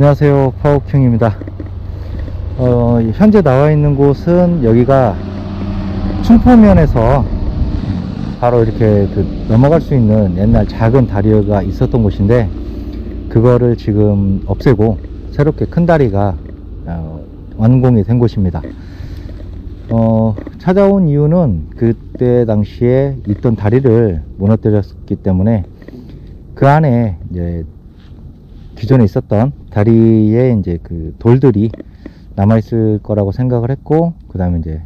안녕하세요. 파워킹입니다. 어, 현재 나와 있는 곳은 여기가 충포면에서 바로 이렇게 그 넘어갈 수 있는 옛날 작은 다리가 있었던 곳인데 그거를 지금 없애고 새롭게 큰 다리가 어, 완공이 된 곳입니다. 어, 찾아온 이유는 그때 당시에 있던 다리를 무너뜨렸기 때문에 그 안에 이제 기존에 있었던 다리에 이제 그 돌들이 남아있을 거라고 생각을 했고, 그 다음에 이제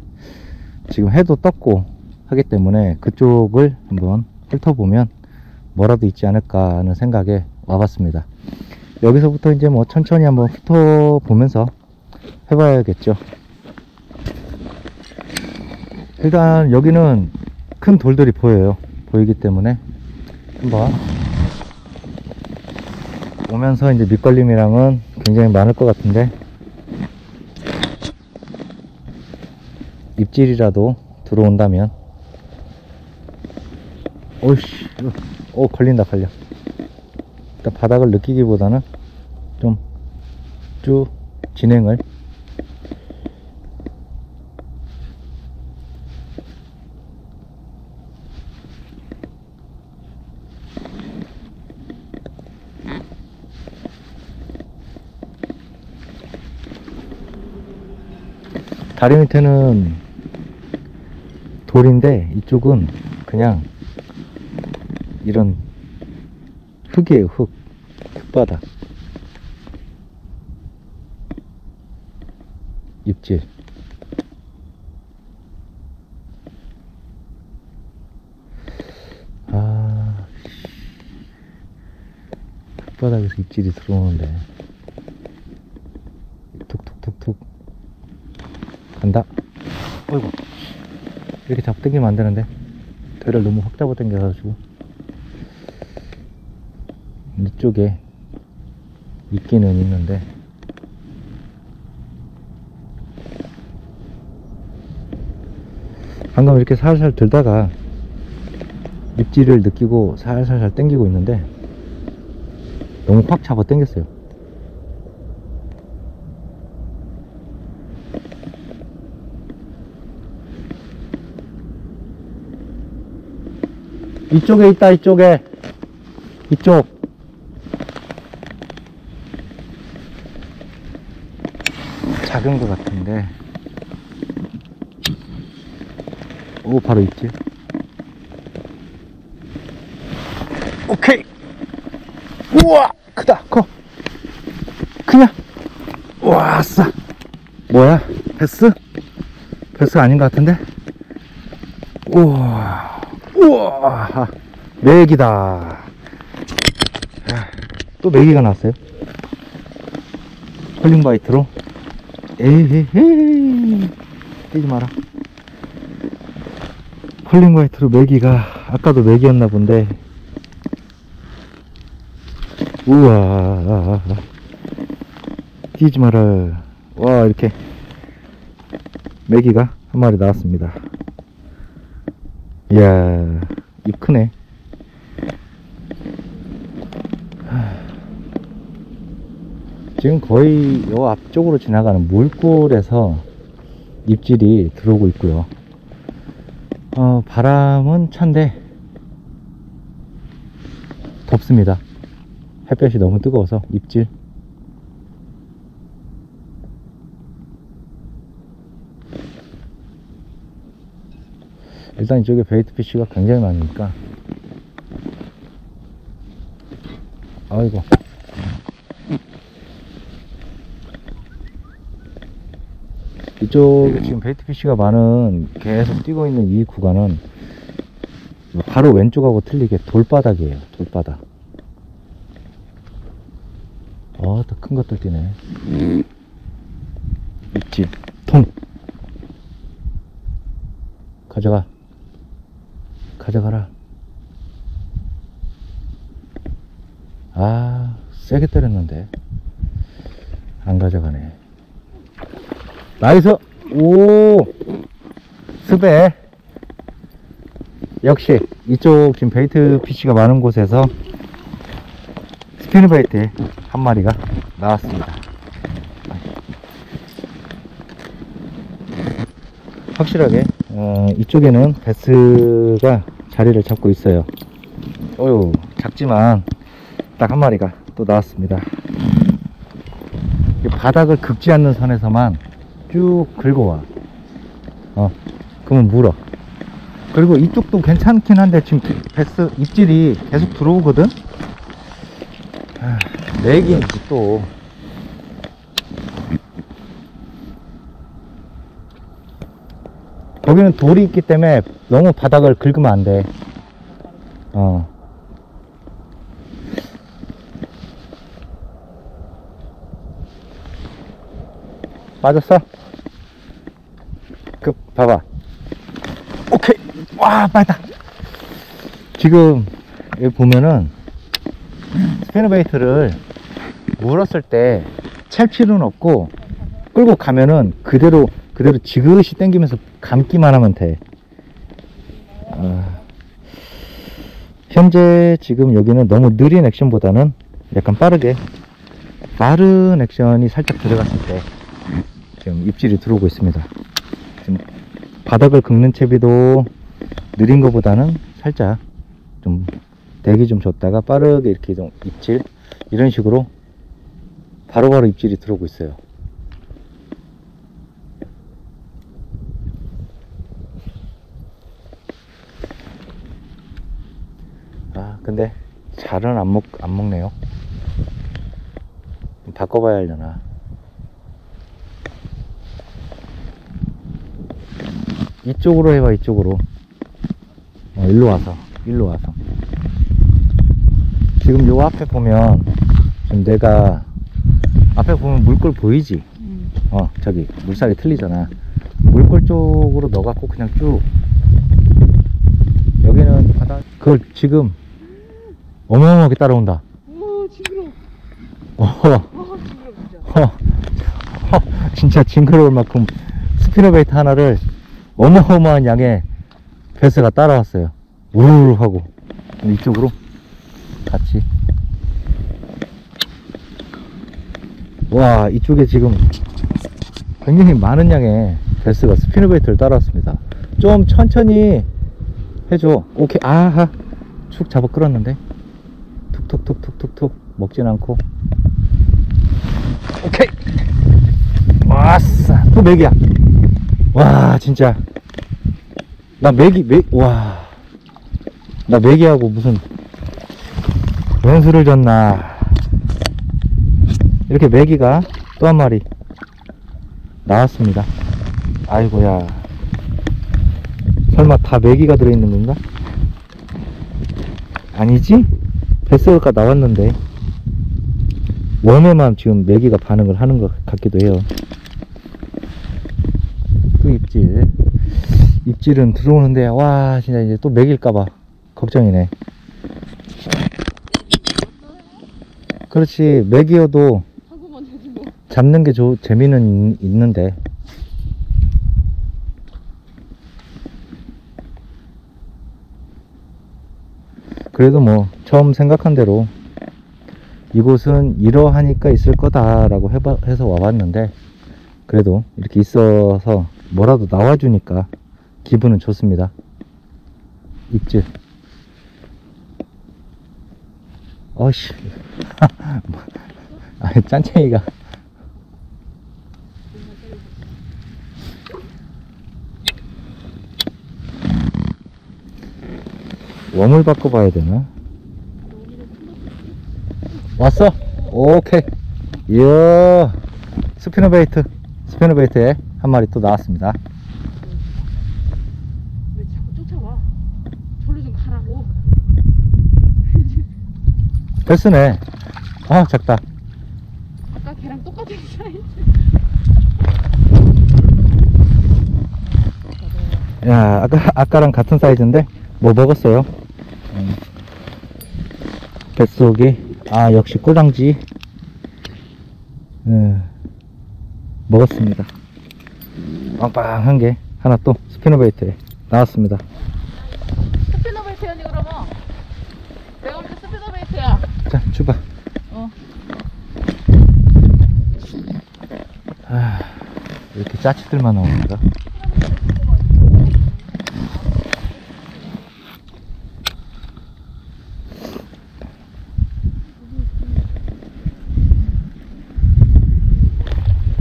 지금 해도 떴고 하기 때문에 그쪽을 한번 훑어보면 뭐라도 있지 않을까 하는 생각에 와봤습니다. 여기서부터 이제 뭐 천천히 한번 훑어보면서 해봐야겠죠. 일단 여기는 큰 돌들이 보여요. 보이기 때문에 한번 오면서 이제 밑걸림이랑은 굉장히 많을 것 같은데. 입질이라도 들어온다면. 오이씨 오 걸린다 걸려. 일단 바닥을 느끼기보다는 좀 쭉 진행을 다리 밑에는 돌인데 이쪽은 그냥 이런 흙이에요 흙. 흙바닥. 입질. 아 씨. 흙바닥에서 입질이 들어오는데 툭툭툭툭 간다 어이구 이렇게 잡고 당기면 안 되는데. 대를 너무 확 잡아 당겨가지고. 이쪽에 있기는 있는데. 방금 이렇게 살살 들다가 입질을 느끼고 살살살 당기고 있는데 너무 확 잡아 당겼어요 이쪽에 있다 이쪽에. 이쪽. 작은 것 같은데. 오 바로 있지. 오케이. 우와 크다. 커. 크냐? 우와 아싸. 뭐야? 패스? 패스 아닌 것 같은데? 우와 우와. 메기다. 야, 또 메기가 나왔어요? 컬링바이트로? 에헤헤. 뛰지 마라. 컬링바이트로 메기가 아까도 메기였나 본데. 우와. 뛰지 마라. 와 이렇게 메기가 한 마리 나왔습니다 이야 입 크네. 지금 거의 요 앞쪽으로 지나가는 물골에서 입질이 들어오고 있고요. 어, 바람은 찬데 덥습니다. 햇볕이 너무 뜨거워서 입질 일단 이쪽에 베이트 피쉬가 굉장히 많으니까. 아이고. 이쪽에 지금 베이트 피쉬가 많은 계속 뛰고 있는 이 구간은 바로 왼쪽하고 틀리게 돌바닥이에요 돌바닥. 어더 큰 것들 뛰네. 있지 통. 가져가 가져가라. 아 세게 때렸는데. 안 가져가네. 나이스! 오! 스베 역시 이쪽 지금 베이트 피쉬가 많은 곳에서 스피너 베이트에 한 마리가 나왔습니다. 확실하게 어, 이쪽에는 베스가 자리를 잡고 있어요. 어유 작지만 딱 한 마리가 또 나왔습니다. 이 바닥을 긁지 않는 선에서만 쭉 긁어와. 어, 그러면 물어. 그리고 이쪽도 괜찮긴 한데 지금 베스 입질이 계속 들어오거든? 아, 내기인지 또. 거기는 돌이 있기 때문에 너무 바닥을 긁으면 안 돼. 어. 빠졌어? 그, 봐봐. 오케이. 와, 빠졌다. 지금, 여기 보면은, 스피너베이트를 물었을 때, 찰 필요는 없고, 끌고 가면은, 그대로, 그대로 지그시 당기면서 감기만 하면 돼. 아, 현재 지금 여기는 너무 느린 액션보다는 약간 빠르게, 빠른 액션이 살짝 들어갔을 때, 지금 입질이 들어오고 있습니다. 지금 바닥을 긁는 채비도 느린 것보다는 살짝 좀 대기 좀 줬다가 빠르게 이렇게 좀 입질 이런 식으로 바로바로 입질이 들어오고 있어요. 아 근데 잘은 안 먹 안 먹네요. 좀 바꿔봐야 하려나. 이쪽으로 해봐 이쪽으로 어, 일로 와서 일로 와서 지금 요 앞에 보면 지금 내가 앞에 보면 물골 보이지 음. 어 저기 물살이 틀리잖아 물골 쪽으로 넣어갖고 그냥 쭉 여기는 바다 그걸 지금 어마어마하게 따라온다 오 징그러. 어, 아 징그러 진짜. 어, 어, 진짜 징그러울 만큼 스피너베이트 하나를 어마어마한 양의 베스가 따라왔어요. 우르르 하고 이쪽으로 같이. 와 이쪽에 지금 굉장히 많은 양의 베스가 스피너베이트를 따라왔습니다. 좀 천천히 해줘. 오케이 아하 축 잡아 끌었는데 툭툭툭툭툭툭 먹진 않고. 오케이. 와싸 또 맥이야. 와 진짜. 나 맥이 맥 와 나 맥이하고 무슨 연수를 졌나. 이렇게 맥이가 또 한 마리 나왔습니다. 아이고야. 설마 다 맥이가 들어있는 건가? 아니지 뱃소가 나왔는데 웜에만 지금 메기가 반응을 하는 것 같기도 해요. 또 입질. 입질은 들어오는데, 와, 진짜 이제 또 맥일까봐 걱정이네. 그렇지, 맥이어도 뭐. 잡는 게 조, 재미는 있- 있는데. 그래도 뭐, 처음 생각한 대로 이곳은 이러하니까 있을 거다라고 해서 와봤는데, 그래도 이렇게 있어서 뭐라도 나와주니까 기분은 좋습니다. 입질. 어씨. 아, 짠챙이가. 웜을 바꿔봐야 되나? 왔어? 오케이. 이야. 스피너 베이트. 스피너 베이트에 한 마리 또 나왔습니다. 왜 자꾸 쫓아와? 절로 좀 가라고. 됐으네. 아, 작다. 아까 걔랑 똑같은 사이즈. 야, 아까, 아까랑 같은 사이즈인데, 뭐 먹었어요? 음. 뱃속이, 아, 역시 꼬랑지. 음, 먹었습니다. 빵빵한 게 하나 또 스피너베이트에 나왔습니다. 스피너 베이트야니 그러면. 내가 볼때 스피너 베이트야. 자, 출발. 어. 아, 이렇게 짜치들만 나오는가?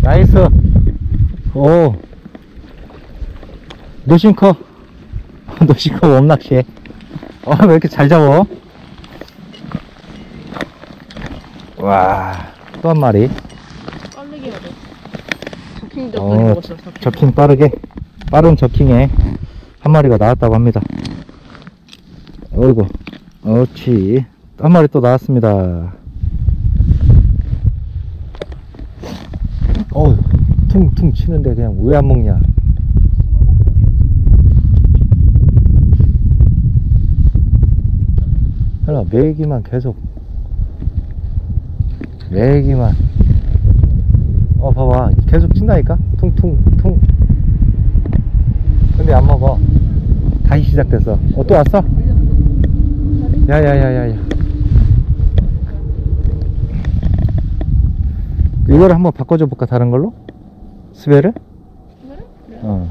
나이스. 오. 노싱커. 노싱커 웜낚시해. 어, 왜 이렇게 잘 잡어? 와, 또 한 마리. 빠르게 해야 돼. 저킹도 어, 먹었어. 저킹. 저킹 빠르게 빠른 저킹에 한 마리가 나왔다고 합니다 어이구 옳지 한 마리 또 나왔습니다 어우 퉁퉁 치는데 그냥 왜 안 먹냐? 설마 매기만 계속 매기만. 어 봐봐. 계속 친다니까? 퉁퉁퉁. 근데 안 먹어. 다시 시작됐어. 어 또 왔어? 야야야야야. 이거를 한번 바꿔줘 볼까 다른 걸로? 스베를? 어.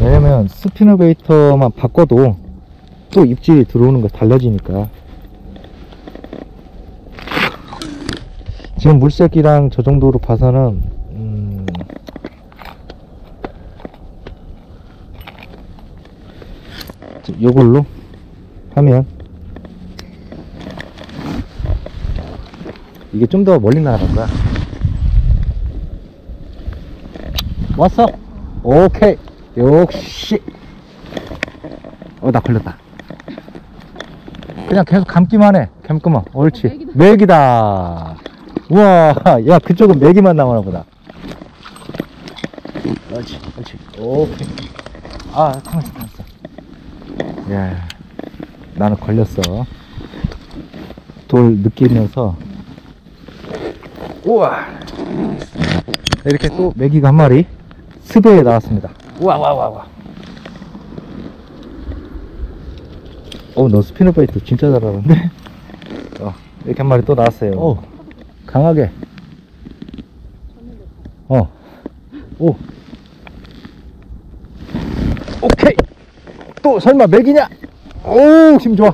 왜냐면 스피너베이터만 바꿔도 또 입질이 들어오는 거 달라지니까. 지금 물색이랑 저 정도로 봐서는 음, 저- 요걸로 하면 이게 좀 더 멀리 날아갈 거야 왔어? 오케이. 역시. 어 나 걸렸다. 그냥 계속 감기만 해. 감기만 옳지. 어, 맥이다. 우와. 야 그쪽은 맥이만 나오나 보다. 옳지 옳지. 오케이. 아 가만있어 가만있어 야 나는 걸렸어. 돌 느끼면서. 우와. 이렇게 또 메기가 한 마리 스베에 나왔습니다. 우와 와 와와. 어 너 스피너 바이트 진짜 잘하는데? 어, 이렇게 한 마리 또 나왔어요. 어, 강하게. 어. 오. 오케이. 또 설마 맥이냐? 오 힘 좋아.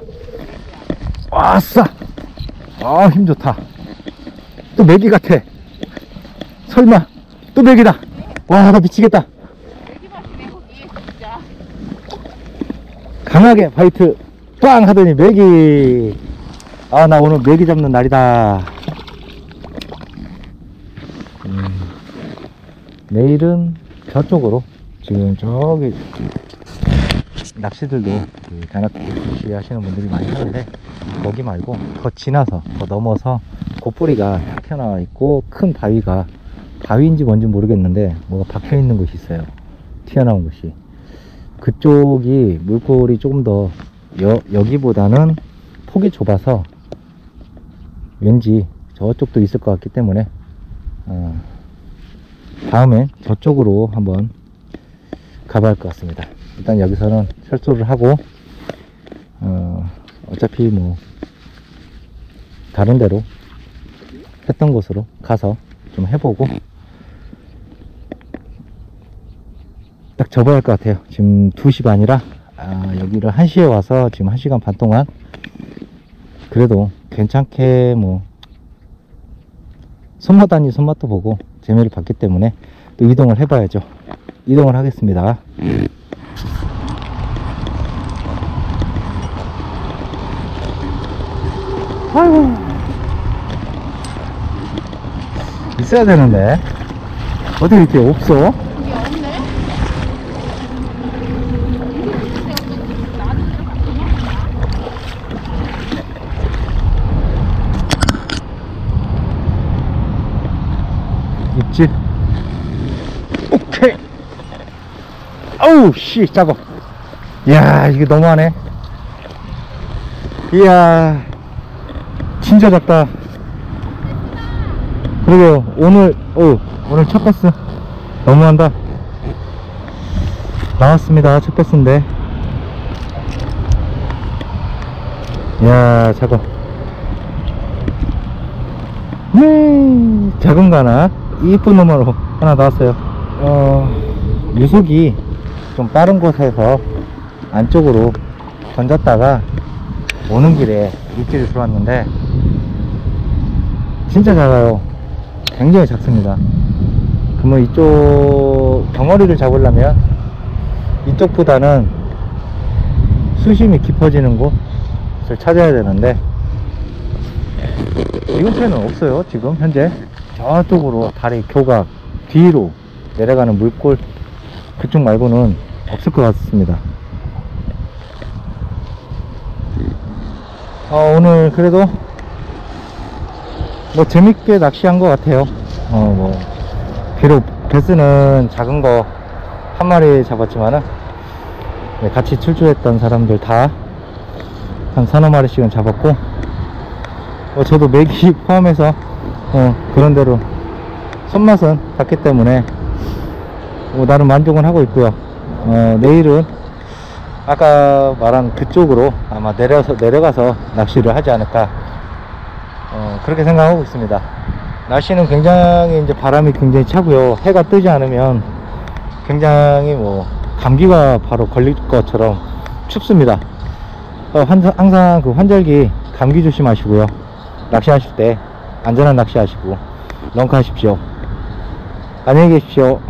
아싸. 아 힘 좋다. 또 맥이 같아. 설마. 또 맥이다 와 나 미치겠다 거기 진짜. 강하게 바이트 빵 하더니 맥이 아나 오늘 맥이 잡는 날이다 음, 내일은 저쪽으로 지금 저기 낚시들도 그 단합낚시 하시는 분들이 많이 하는데 거기 말고 더 지나서 더 넘어서 고뿌리가 탁 튀어나와 있고 큰 바위가 바위인지 뭔지 모르겠는데 뭐가 박혀 있는 곳이 있어요. 튀어나온 곳이. 그쪽이 물골이 조금 더 여, 여기보다는 폭이 좁아서 왠지 저쪽도 있을 것 같기 때문에 어, 다음엔 저쪽으로 한번 가봐야 할 것 같습니다. 일단 여기서는 철수를 하고 어, 어차피 뭐 다른 데로 했던 곳으로 가서 좀 해보고 딱 접어야 할 것 같아요. 지금 2시 반이라 아, 여기를 1시에 와서 지금 1시간 반 동안 그래도 괜찮게 뭐 손맛 아닌 손맛도 보고 재미를 봤기 때문에 또 이동을 해봐야죠. 이동을 하겠습니다. 아이고 있어야 되는데 어디 이렇게 없어? 그게 없네. 나는 이렇게 입질 오케이. 아우 씨 작업 이야 이게 너무하네. 이야 진짜 작다. 그리고 오늘 오 오늘 첫 패스. 너무한다. 나왔습니다. 첫 패스인데. 이야 작업 음, 작은 거 하나 이쁜 놈으로 하나 나왔어요. 어, 유속이 좀 빠른 곳에서 안쪽으로 던졌다가 오는 길에 입질이 들어왔는데 진짜 작아요. 굉장히 작습니다. 그러면 이쪽 덩어리를 잡으려면 이쪽보다는 수심이 깊어지는 곳을 찾아야 되는데 이 근처에는 없어요 지금 현재 저쪽으로 다리 교각 뒤로 내려가는 물골 그쪽 말고는 없을 것 같습니다. 어, 오늘 그래도 뭐 재밌게 낚시한 것 같아요. 어 뭐 비록 베스는 작은 거 한 마리 잡았지만은 네, 같이 출조했던 사람들 다 한 서너 마리씩은 잡았고 어, 저도 맥이 포함해서 어, 그런 대로 손맛은 갔기 때문에 뭐 나름 만족은 하고 있고요. 어, 내일은 아까 말한 그쪽으로 아마 내려서 내려가서 낚시를 하지 않을까 어, 그렇게 생각하고 있습니다. 날씨는 굉장히 이제 바람이 굉장히 차고요. 해가 뜨지 않으면 굉장히 뭐 감기가 바로 걸릴 것처럼 춥습니다. 어, 환- 항상 그 환절기 감기 조심하시고요. 낚시하실 때 안전한 낚시 하시고 런카 하십시오. 안녕히 계십시오